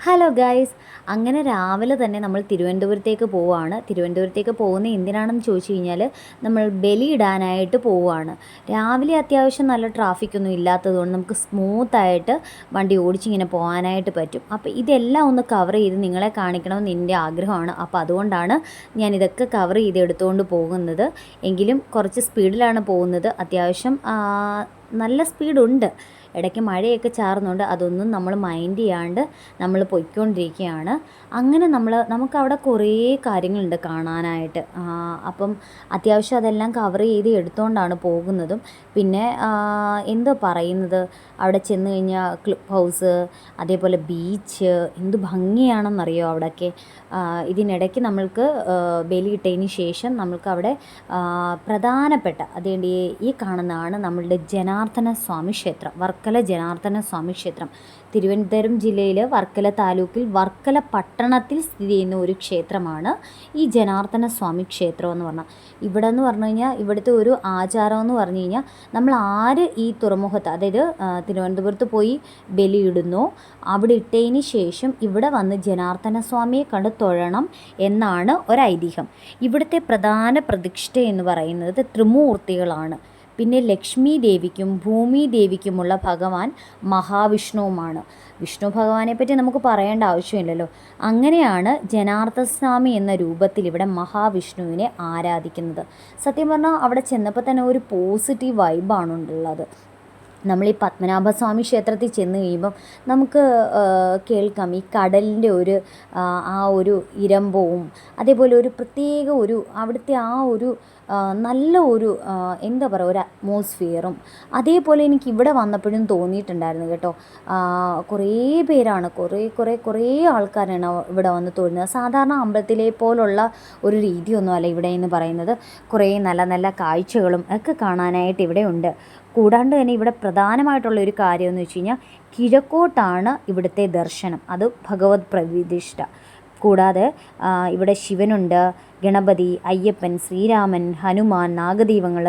Hello guys അങ്ങനെ രാവിലെ തന്നെ നമ്മൾ തിരുവനന്തപുരത്തേക്ക് പോവുകയാണ് തിരുവനന്തപുരത്തേക്ക് പോകുന്ന എന്തിനാണെന്ന് ചോദിച്ചു കഴിഞ്ഞാൽ നമ്മൾ ബലിയിടാനായിട്ട് പോവുകയാണ് രാവിലെ അത്യാവശ്യം നല്ല ട്രാഫിക്കൊന്നും ഇല്ലാത്തതുകൊണ്ട് നമുക്ക് സ്മൂത്തായിട്ട് വണ്ടി ഓടിച്ചിങ്ങനെ പോകാനായിട്ട് പറ്റും. അപ്പോൾ ഇതെല്ലാം ഒന്ന് കവർ ചെയ്ത് നിങ്ങളെ കാണിക്കണമെന്ന് എന്റെ ആഗ്രഹമാണ്. അപ്പോൾ അതുകൊണ്ടാണ് ഞാൻ ഇതൊക്കെ കവർ ചെയ്ത് എടുത്തുകൊണ്ട് പോകുന്നത്. എങ്കിലും കുറച്ച് സ്പീഡിലാണ് പോകുന്നത്. അത്യാവശ്യം നല്ല സ്പീഡുണ്ട് ഇടയ്ക്ക് മഴയൊക്കെ ചാർന്നുകൊണ്ട് അതൊന്നും നമ്മൾ മൈൻഡ് ചെയ്യാണ്ട് നമ്മൾ പൊയ്ക്കൊണ്ടിരിക്കുകയാണ്. അങ്ങനെ നമ്മൾ നമുക്കവിടെ കുറേ കാര്യങ്ങളുണ്ട് കാണാനായിട്ട്. അപ്പം അത്യാവശ്യം അതെല്ലാം കവർ ചെയ്ത് എടുത്തുകൊണ്ടാണ് പോകുന്നതും. പിന്നെ എന്തോ പറയുന്നത്? അവിടെ ചെന്ന് കഴിഞ്ഞാൽ ക്ലബ് ഹൗസ് അതേപോലെ ബീച്ച് എന്ത് ഭംഗിയാണെന്നറിയോ അവിടെയൊക്കെ ഇതിനിടയ്ക്ക് നമ്മൾക്ക് ബലിയിട്ടതിന് ശേഷം നമ്മൾക്ക് അവിടെ പ്രധാനപ്പെട്ട അതേണ്ടി ഈ കാണുന്നതാണ് നമ്മളുടെ ജനാർദ്ദന സ്വാമി ക്ഷേത്രം വർക്കല ജനാർദ്ദന സ്വാമി ക്ഷേത്രം. തിരുവനന്തപുരം ജില്ലയിലെ വർക്കല താലൂക്കിൽ വർക്കല പട്ടണത്തിൽ സ്ഥിതി ചെയ്യുന്ന ഒരു ക്ഷേത്രമാണ് ഈ ജനാർദ്ദന സ്വാമി ക്ഷേത്രം എന്ന് പറഞ്ഞാൽ. ഇവിടെ എന്ന് പറഞ്ഞു കഴിഞ്ഞാൽ ഇവിടുത്തെ ഒരു ആചാരം എന്ന് പറഞ്ഞു കഴിഞ്ഞാൽ നമ്മൾ ആര് ഈ തുറമുഖത്ത് അതായത് തിരുവനന്തപുരത്ത് പോയി ബലിയിടുന്നു അവിടെ ഇട്ടതിന് ശേഷം ഇവിടെ വന്ന് ജനാർദ്ദന സ്വാമിയെ കണ്ട് തൊഴണം എന്നാണ് ഒരൈതിഹ്യം. ഇവിടുത്തെ പ്രധാന പ്രതിഷ്ഠ എന്ന് പറയുന്നത് ത്രിമൂർത്തികളാണ്. പിന്നെ ലക്ഷ്മി ദേവിക്കും ഭൂമി ദേവിക്കുമുള്ള ഭഗവാൻ മഹാവിഷ്ണുവുമാണ്. വിഷ്ണു ഭഗവാനെ പറ്റി നമുക്ക് പറയേണ്ട ആവശ്യമില്ലല്ലോ. അങ്ങനെയാണ് ജനാർദ്ദസ്വാമി എന്ന രൂപത്തിൽ ഇവിടെ മഹാവിഷ്ണുവിനെ ആരാധിക്കുന്നത്. സത്യം പറഞ്ഞാൽ അവിടെ ചെന്നപ്പോൾ തന്നെ ഒരു പോസിറ്റീവ് വൈബാണ് ഉള്ളത്. നമ്മൾ ഈ പത്മനാഭസ്വാമി ക്ഷേത്രത്തിൽ ചെന്ന് കഴിയുമ്പം നമുക്ക് കേൾക്കാം ഈ കടലിന്റെ ഒരു ആ, ഒരു ഇരമ്പവും അതേപോലെ ഒരു പ്രത്യേക ഒരു അവിടുത്തെ ആ ഒരു നല്ല ഒരു എന്താ പറയുക ഒരു അറ്റ്മോസ്ഫിയറും അതേപോലെ എനിക്ക് ഇവിടെ വന്നപ്പോഴും തോന്നിയിട്ടുണ്ടായിരുന്നു കേട്ടോ. കുറേ പേരാണ് കുറേ കുറേ കുറേ ആൾക്കാരാണ് ഇവിടെ വന്ന് തോന്നുന്നത് സാധാരണ അമ്പലത്തിലെ പോലുള്ള ഒരു രീതിയൊന്നുമല്ല ഇവിടെ എന്ന് പറയുന്നത്. കുറേ നല്ല നല്ല കാഴ്ചകളും ഒക്കെ കാണാനായിട്ട് ഇവിടെ ഉണ്ട്. കൂടാണ്ട് തന്നെ ഇവിടെ പ്രധാനമായിട്ടുള്ള ഒരു കാര്യം എന്ന് വെച്ച് കഴിഞ്ഞാൽ കിഴക്കോട്ടാണ് ഇവിടുത്തെ ദർശനം. അത് ഭഗവത് പ്രതിഷ്ഠ. കൂടാതെ ഇവിടെ ശിവനുണ്ട് ഗണപതി അയ്യപ്പൻ ശ്രീരാമൻ ഹനുമാൻ നാഗദൈവങ്ങൾ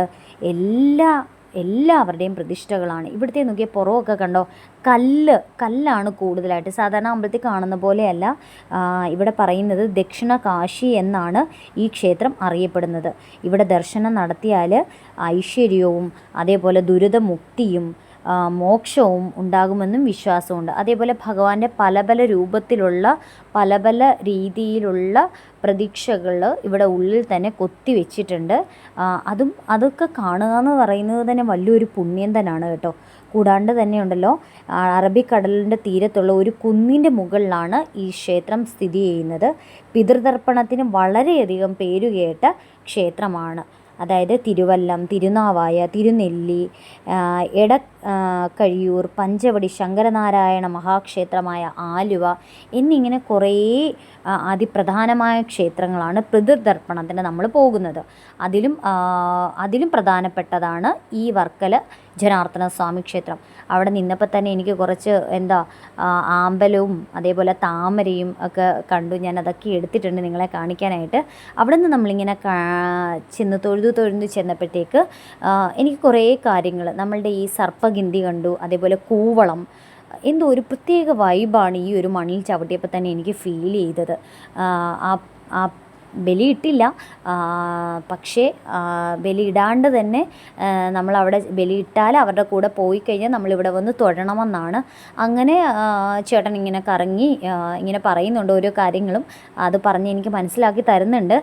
എല്ലാ എല്ലാവരുടെയും പ്രതിഷ്ഠകളാണ്. ഇവിടുത്തെ നോക്കിയ പുറമൊക്കെ കണ്ടോ? കല്ല് കല്ലാണ് കൂടുതലായിട്ട്. സാധാരണ അമ്പലത്തിൽ കാണുന്ന പോലെയല്ല ഇവിടെ പറയുന്നത് ദക്ഷിണ കാശി എന്നാണ് ഈ ക്ഷേത്രം അറിയപ്പെടുന്നത്. ഇവിടെ ദർശനം നടത്തിയാൽ ഐശ്വര്യവും അതേപോലെ ദുരിതമുക്തിയും മോക്ഷവും ഉണ്ടാകുമെന്നും വിശ്വാസമുണ്ട്. അതേപോലെ ഭഗവാന്റെ പല പല രൂപത്തിലുള്ള പല പല രീതിയിലുള്ള പ്രതീക്ഷകൾ ഇവിടെ ഉള്ളിൽ തന്നെ കൊത്തി വെച്ചിട്ടുണ്ട് അതും അതൊക്കെ കാണുക എന്ന് പറയുന്നത് തന്നെ വലിയൊരു പുണ്യം തന്നെയാണ് കേട്ടോ. കൂടാണ്ട് തന്നെയുണ്ടല്ലോ അറബിക്കടലിന്റെ തീരത്തുള്ള ഒരു കുന്നിന്റെ മുകളിലാണ് ഈ ക്ഷേത്രം സ്ഥിതി ചെയ്യുന്നത്. പിതൃതർപ്പണത്തിന് വളരെയധികം പേരുകേട്ട ക്ഷേത്രമാണ്. അതായത് തിരുവല്ലം തിരുനാവായ തിരുനെല്ലി എട കഴിയൂർ പഞ്ചവടി ശങ്കരനാരായണ മഹാക്ഷേത്രമായ ആലുവ എന്നിങ്ങനെ കുറേ അതിപ്രധാനമായ ക്ഷേത്രങ്ങളാണ് പിതൃതർപ്പണത്തിന് നമ്മൾ പോകുന്നത്. അതിലും അതിലും പ്രധാനപ്പെട്ടതാണ് ഈ വർക്കല ജനാർദ്ദന സ്വാമി ക്ഷേത്രം. അവിടെ നിന്നപ്പോൾ തന്നെ എനിക്ക് കുറച്ച് എന്താ ആമ്പലവും അതേപോലെ താമരയും ഒക്കെ കണ്ടു. ഞാൻ അതൊക്കെ എടുത്തിട്ടുണ്ട് നിങ്ങളെ കാണിക്കാനായിട്ട്. അവിടെ നിന്ന് നമ്മളിങ്ങനെ ചെന്ന് തൊഴുതു തൊഴുതു ചെന്നപ്പോഴത്തേക്ക് എനിക്ക് കുറേ കാര്യങ്ങൾ. നമ്മളുടെ ഈ സർപ്പഗിന്തി കണ്ടു അതേപോലെ കൂവളം. എന്തോ ഒരു പ്രത്യേക വൈബാണ് ഈ ഒരു മണ്ണിൽ ചവിട്ടിയപ്പോൾ തന്നെ എനിക്ക് ഫീൽ ചെയ്തത്. ആ ബലിയിട്ടില്ല. പക്ഷേ ബലിയിടാണ്ട് തന്നെ നമ്മളവിടെ ബലിയിട്ടാൽ അവരുടെ കൂടെ പോയി കഴിഞ്ഞാൽ നമ്മളിവിടെ വന്ന് തൊഴണമെന്നാണ്. അങ്ങനെ ചേട്ടൻ ഇങ്ങനെ കറങ്ങി ഇങ്ങനെ പറയുന്നുണ്ട് ഓരോ കാര്യങ്ങളും. അത് പറഞ്ഞ് എനിക്ക് മനസ്സിലാക്കി തരുന്നുണ്ട്.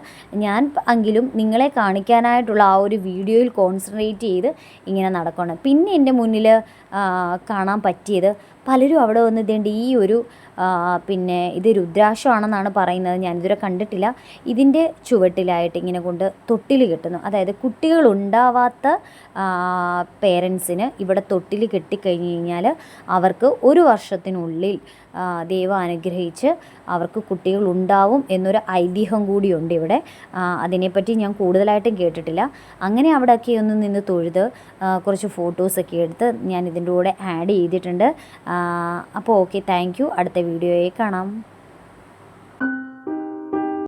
ഞാൻ എങ്കിലും നിങ്ങളെ കാണിക്കാനായിട്ടുള്ള ആ ഒരു വീഡിയോയിൽ കോൺസെൻട്രേറ്റ് ചെയ്ത് ഇങ്ങനെ നടക്കണം. പിന്നെ എന്റെ മുന്നിൽ കാണാൻ പറ്റിയത് പലരും അവിടെ വന്ന് ഇതേണ്ട ഈ ഒരു പിന്നെ ഇത് രുദ്രാക്ഷമാണെന്നാണ് പറയുന്നത്. ഞാനിതുവരെ കണ്ടിട്ടില്ല. ഇതിന്റെ ചുവട്ടിലായിട്ട് ഇങ്ങനെ കൊണ്ട് തൊട്ടിൽ കെട്ടുന്നു. അതായത് കുട്ടികൾ ഉണ്ടാവാത്ത പേരൻസിന് ഇവിടെ തൊട്ടിൽ കെട്ടിക്കഴിഞ്ഞ് കഴിഞ്ഞാൽ അവർക്ക് ഒരു വർഷത്തിനുള്ളിൽ ദൈവം അനുഗ്രഹിച്ച് അവർക്ക് കുട്ടികൾ ഉണ്ടാവും എന്നൊരു ഐതിഹ്യം കൂടിയുണ്ട് ഇവിടെ. അതിനെപ്പറ്റി ഞാൻ കൂടുതലായിട്ടും കേട്ടിട്ടില്ല. അങ്ങനെ അവിടെയൊക്കെ ഒന്ന് നിന്ന് തൊഴുത് കുറച്ച് ഫോട്ടോസൊക്കെ എടുത്ത് ഞാൻ ഇതിന്റെ കൂടെ ആഡ് ചെയ്തിട്ടുണ്ട്. അപ്പോൾ ഓക്കെ താങ്ക് അടുത്ത വീഡിയോയിൽ കാണാം.